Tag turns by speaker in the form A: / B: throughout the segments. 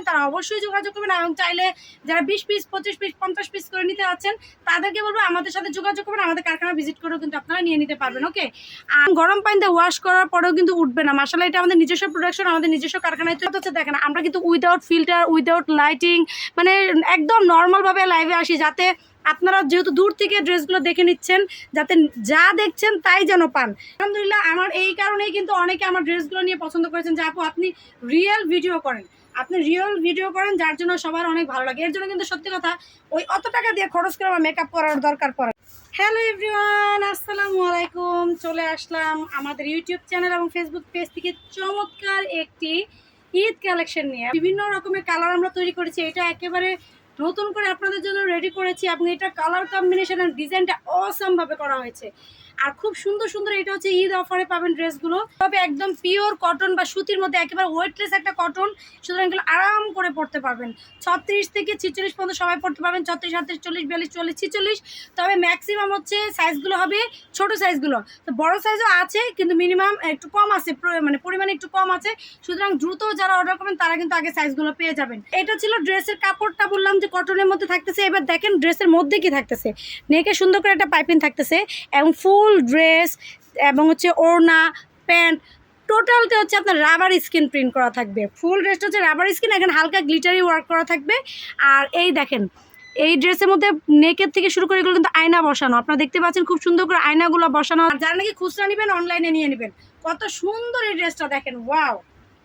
A: করবেন তারা অবশ্যই যোগাযোগ করবেন এবং চাইলে যারা বিশ পিস পঁচিশ পিস পঞ্চাশ পিস করে নিতে আছেন তাদেরকে বলব আমাদের সাথে যোগাযোগ করবেন, আমাদের কারখানা ভিজিট করেও কিন্তু আপনারা নিয়ে নিতে পারবেন ওকে আর গরম পানিতে ওয়াশ করার পরেও কিন্তু উঠবে না। মাসালা এটা আমাদের নিজস্ব প্রোডাকশন আমাদের নিজস্ব কারখানায় তো হচ্ছে। দেখেন, আমরা কিন্তু উইদাউট ফিল্টার উইদাউট লাইটিং মানে একদম নর্মালভাবে লাইভে আসি, যাতে আপনারা যেহেতু দূর থেকে ড্রেসগুলো দেখে নিচ্ছেন, যাতে যা দেখছেন তাই যেন পান। আলহামদুলিল্লাহ, আমার এই কারণেই কিন্তু অনেকে আমার ড্রেসগুলো নিয়ে পছন্দ করেছেন। যে আপু, আপনি রিয়েল ভিডিও করেন। আপনি রিয়েল ভিডিও করেন, যার জন্য সবার অনেক ভালো লাগে। এর জন্য কিন্তু সত্যি কথা, ওই অত টাকা দিয়ে খরচ করে আমার মেকআপ করার দরকার পড়ে। হ্যালো এভরিওয়ান আসসালামু আলাইকুম। চলে আসলাম আমাদের ইউটিউব চ্যানেল এবং ফেসবুক পেজ থেকে চমৎকার একটি ঈদ কালেকশন নিয়ে। বিভিন্ন রকমের কালার আমরা তৈরি করেছি, এটা একেবারে নতুন করে আপনাদের জন্য রেডি করেছি। এবং এটা কালার কম্বিনেশন আর ডিজাইনটা অসম ভাবে করা হয়েছে। আর খুব সুন্দর সুন্দর এটা হচ্ছে ঈদ অফারে পাবেন ড্রেসগুলো। তবে একদম পিওর কটন বা সুতির মধ্যে একেবারে ওয়েটলেস একটা কটন সুতরাং এগুলো আরাম করে পড়তে পারবেন। ছত্রিশ থেকে ছিচল্লিশ পর্যন্ত সবাই পড়তে পারবেন। ছত্রিশ সাতত্রিশ চল্লিশ, বিয়াল্লিশ, চল্লিশ, ছিচল্লিশ। তবে ম্যাক্সিমাম হচ্ছে সাইজগুলো হবে ছোট সাইজগুলো তো বড় সাইজও আছে, কিন্তু মিনিমাম একটু কম আছে মানে পরিমাণে একটু কম আছে। সুতরাং দ্রুত যারা অর্ডার করবেন, তারা কিন্তু আগে সাইজগুলো পেয়ে যাবেন। এটা ছিল ড্রেসের কাপড়টা বললাম যে কটনের মধ্যে থাকতেছে। এবার দেখেন ড্রেসের মধ্যে কি থাকতেছে। নেকে সুন্দর করে একটা পাইপিং থাকতেছে এবং ফুল ড্রেস এবং হচ্ছে ওড়না, প্যান্ট, টোটালটা হচ্ছে আপনার রাবার স্কিন প্রিন্ট করা থাকবে। ফুল ড্রেসটা হচ্ছে রাবার স্কিন, এখানে হালকা গ্লিটারি ওয়ার্ক করা থাকবে। আর এই দেখেন, এই ড্রেসের মধ্যে নেকের থেকে শুরু করে এগুলো কিন্তু আয়না বসানো। আপনারা দেখতে পাচ্ছেন খুব সুন্দর করে আয়নাগুলো বসানো। আর যারা নাকি খুচরা নেবেন, অনলাইনে নিয়ে নেবেন। কত সুন্দর এই ড্রেসটা দেখেন, ওয়াও!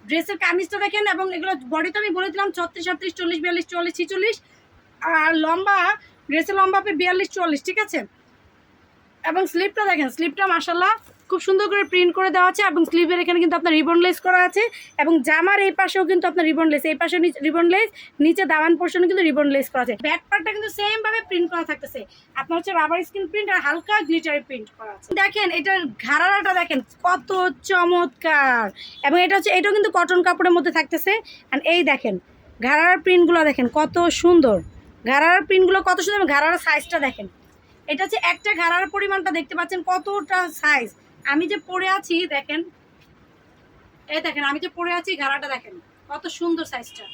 A: ড্রেসের কামিজটা দেখেন এবং এগুলো বডি তো আমি বলে দিলাম, ছত্রিশ সাতত্রিশ চল্লিশ, বিয়াল্লিশ, চল্লিশ, ছিচল্লিশ। আর লম্বা, ড্রেসের লম্বা হবে বিয়াল্লিশ চল্লিশ ঠিক আছে? এবং স্লিপটা দেখেন স্লিপটা মাসাল্লাহ খুব সুন্দর করে প্রিন্ট করে দেওয়া আছে এবং স্লিপের এখানে কিন্তু আপনার রিবন লেস করা আছে এবং জামার এই পাশেও কিন্তু আপনার রিবন লেস এই পাশে রিবন লেস নিচে দাওয়ান পোর্শনে কিন্তু রিবন লেস করা আছে। ব্যাক পার্টটা কিন্তু সেম ভাবে প্রিন্ট করা থাকতেছে। আপনার হচ্ছে রাবার স্কিন প্রিন্ট আর হালকা গ্লিটারি প্রিন্ট করা আছে। দেখেন, এটার ঘাড়াটা দেখেন, কত চমৎকার! এবং এটা হচ্ছে এটাও কিন্তু কটন কাপড়ের মধ্যে থাকতেছে। আর এই দেখেন ঘাড়ার প্রিন্টগুলো দেখেন, কত সুন্দর! ঘাড়ার প্রিন্টগুলো কত সুন্দর ঘাড়ার সাইজটা দেখেন। এটা হচ্ছে একটা ঘাড়ার পরিমাণটা দেখতে পাচ্ছেন কতটা সাইজ আমি যে পরে আছি, দেখেন, এই দেখেন, আমি যে পরে আছি, ঘাড়াটা দেখেন, কত সুন্দর সাইজটা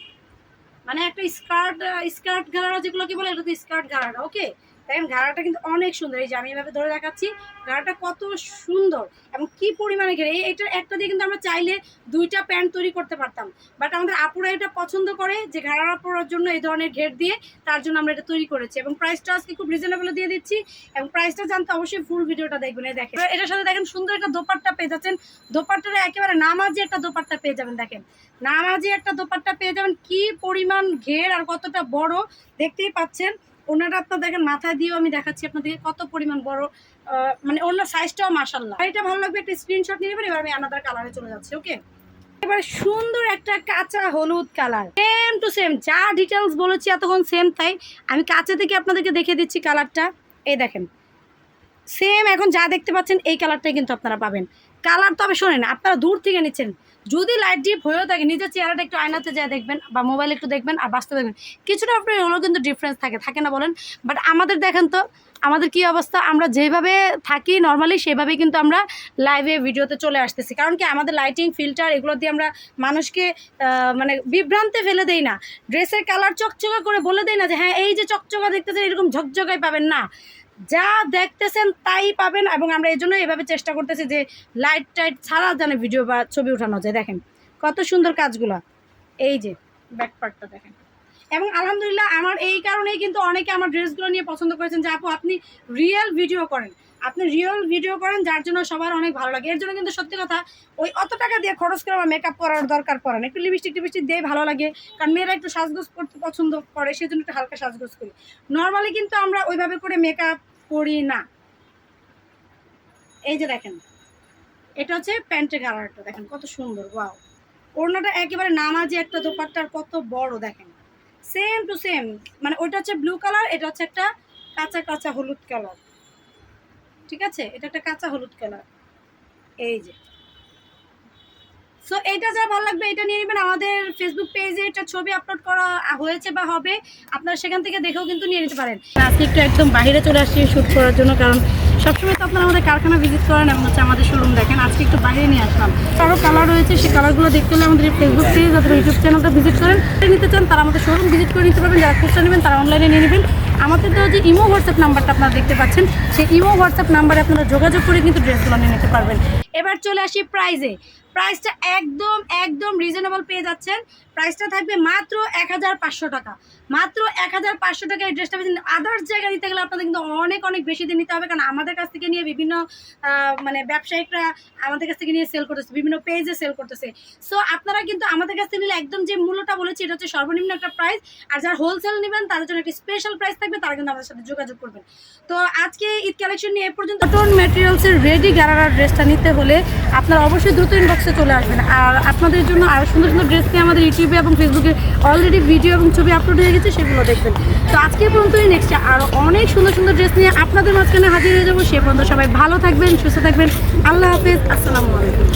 A: মানে একটা স্কার্ট স্কার্ট ঘাড়া যেগুলো কি বলে এটা তো স্কার্ট ঘাড়াটা ওকে দেখেন ঘাড়াটা কিন্তু অনেক সুন্দর। এই যে আমি এভাবে ধরে দেখাচ্ছি ঘাড়াটা কত সুন্দর এবং কি পরিমাণে ঘেরে। এটা একটা দিয়ে কিন্তু আমরা চাইলে দুইটা প্যান্ট তৈরি করতে পারতাম। বাট আমাদের আপুরা এটা পছন্দ করে যে ঘাড়া পরার জন্য এই ধরনের ঘের দিয়ে তার জন্য আমরা এটা তৈরি করেছি এবং প্রাইসটা আজকে খুব রিজনেবল দিয়ে দিচ্ছি এবং প্রাইসটা জানতে অবশ্যই ফুল ভিডিওটা দেখবেন। এই দেখেন। এটার সাথে দেখেন সুন্দর একটা দোপাট্টা পেয়ে যাচ্ছেন। দোপাট্টাটা একেবারে নামাজি একটা দোপাট্টা পেয়ে যাবেন, দেখেন। নামাজি একটা দোপাট্টা পেয়ে যাবেন। কি পরিমাণ ঘের আর কতটা বড় দেখতেই পাচ্ছেন। ওনারা আপনার দেখেন মাথায় দিয়েও আমি দেখাচ্ছি আপনাদেরকে কত পরিমাণ বড় মানে অন্য সাইজটাও মাসাল্লাহ এটা ভালো লাগবে, একটা স্ক্রিনশট নিয়ে নেবেন, এবার আমি আনাদার কালারে চলে যাচ্ছি ওকে এবার সুন্দর একটা কাঁচা হলুদ কালার সেম টু সেম যা ডিটেলস বলেছি এতক্ষণ সেম তাই আমি কাঁচা থেকে আপনাদেরকে দেখে দিচ্ছি কালারটা এই দেখেন সেম এখন যা দেখতে পাচ্ছেন, এই কালারটাই কিন্তু আপনারা পাবেন। কালার তবে শোনেন, আপনারা দূর থেকে নিচ্ছেন। যদি লাইট ডিপ হয়েও থাকে, নিজের চেহারাটা একটু আয়নাতে যায় দেখবেন বা মোবাইল একটু দেখবেন আর বাস্তবে দেখবেন। কিছুটা আপনার হলেও কিন্তু ডিফারেন্স থাকে থাকে না বলেন? বাট আমাদের দেখেন তো, আমাদের কি অবস্থা? আমরা যেভাবে থাকি নর্মালি সেভাবেই কিন্তু আমরা লাইভে ভিডিওতে চলে আসতেছি। কারণ কি? আমাদের লাইটিং ফিল্টার এগুলো দিয়ে আমরা মানুষকে মানে বিভ্রান্তে ফেলে দেই না। ড্রেসের কালার চকচকা করে বলে দেই না যে হ্যাঁ এই যে চকচকা দেখতেছেন, এরকম ঝকঝকাই পাবেন না। যা দেখতেছেন তাই পাবেন এবং আমরা এই জন্য এভাবে চেষ্টা করতেছি যে লাইট টাইট ছাড়া যেন ভিডিও বা ছবি উঠানো যায়। দেখেন, কত সুন্দর কাজগুলো। এই যে ব্যাক পার্টটা দেখেন। এবং আলহামদুলিল্লাহ আমার এই কারণেই কিন্তু অনেকে আমার ড্রেসগুলো নিয়ে পছন্দ করেছেন যে, আপু, আপনি রিয়েল ভিডিও করেন। আপনি রিয়েল ভিডিও করেন, যার জন্য সবার অনেক ভালো লাগে। এর জন্য কিন্তু সত্যি কথা, ওই অত টাকা দিয়ে খরচ করে আমার মেকআপ করার দরকার পড়ে না। একটু লিপস্টিক টিপস্টিক দিয়ে ভালো লাগে, কারণ মেয়েরা একটু সাজগোজ করতে পছন্দ করে সেই জন্য একটু হালকা সাজগোজ করি। নর্মালি কিন্তু আমরা ওইভাবে করে মেকআপ করি না। এই যে দেখেন, এটা হচ্ছে প্যান্টের কালারটা, দেখেন কত সুন্দর, ওয়াও। ওড়নাটা একেবারে নামাজি একটা দোপাট্টার কত বড়, দেখেন। সেম টু সেম মানে ওইটা হচ্ছে ব্লু কালার এটা হচ্ছে একটা কাঁচা কাঁচা হলুদ কালার ঠিক আছে? এটা একটা কাঁচা হলুদ কালার এই যে। সো এটা যা ভালো লাগবে, এটা নিয়ে নেবেন। আমাদের ফেসবুক পেজে একটা ছবি আপলোড করা হয়েছে বা হবে। আপনারা সেখান থেকে দেখেও কিন্তু নিয়ে নিতে পারেন। আজকে একটু একদম বাইরে চলে আসছি শ্যুট করার জন্য, কারণ সবসময় তো আপনারা আমাদের কারখানা ভিজিট করেন এবং হচ্ছে আমাদের শোরুম দেখেন। আজকে একটু বাইরে নিয়ে আসলাম। আরও কালার রয়েছে সেই কালারগুলো দেখতে হলে আমাদের ফেসবুক পেজ অথবা ইউটিউব চ্যানেলটা ভিজিট করেন। নিতে চান, তারা আমাদের শোরুম ভিজিট করে নিতে পারবেন। যারা খুচরা নেবেন, তারা অনলাইনে নিয়ে নেবেন। আমাদের দেওয়া যে ইমো হোয়াটসঅ্যাপ নাম্বারটা আপনারা দেখতে পাচ্ছেন, সেই ইমো হোয়াটসঅ্যাপ নাম্বারে আপনারা যোগাযোগ করে কিন্তু ড্রেসগুলো নিয়ে নিতে পারবেন। এবার চলে আসি প্রাইজে প্রাইসটা একদম একদম রিজনেবল পেয়ে যাচ্ছেন। প্রাইসটা থাকবে মাত্র এক হাজার পাঁচশো টাকা। মাত্র এক হাজার পাঁচশো টাকা এই ড্রেসটা পেয়েছেন। আদার্স জায়গায় নিতে গেলে আপনাদের কিন্তু অনেক অনেক বেশি দিয়ে নিতে হবে, কারণ আমাদের কাছ থেকে নিয়ে বিভিন্ন মানে ব্যবসায়িকরা আমাদের কাছ থেকে নিয়ে সেল করতেছে, বিভিন্ন পেজে সেল করতেছে। সো আপনারা কিন্তু আমাদের কাছ থেকে নিলে একদম যে মূল্যটা বলেছি, এটা হচ্ছে সর্বনিম্ন একটা প্রাইস আর যারা হোলসেল নেবেন, তাদের জন্য একটা স্পেশাল প্রাইস থাকবে, তারা কিন্তু আমাদের সাথে যোগাযোগ করবেন। তো আজকে ঈদ কালেকশন নিয়ে এ পর্যন্ত। টোন ম্যাটেরিয়ালসের রেডি গারারার ড্রেসটা নিতে হলে আপনারা অবশ্যই দ্রুত ইনবক্সে চলে আসবেন। আর আপনাদের জন্য আরও সুন্দর সুন্দর ড্রেস নিয়ে আমাদের ইউটিউবে এবং ফেসবুকে অলরেডি ভিডিও এবং ছবি আপলোড হয়ে গেছে। সেগুলো দেখবেন। তো আজকে পর্যন্তই নেক্সট আরও অনেক সুন্দর সুন্দর ড্রেস নিয়ে আপনাদের মাঝখানে হাজির হয়ে যাব। সে পর্যন্ত সবাই ভালো থাকবেন, সুস্থ থাকবেন। আল্লাহ হাফেজ, আসসালামু আলাইকুম।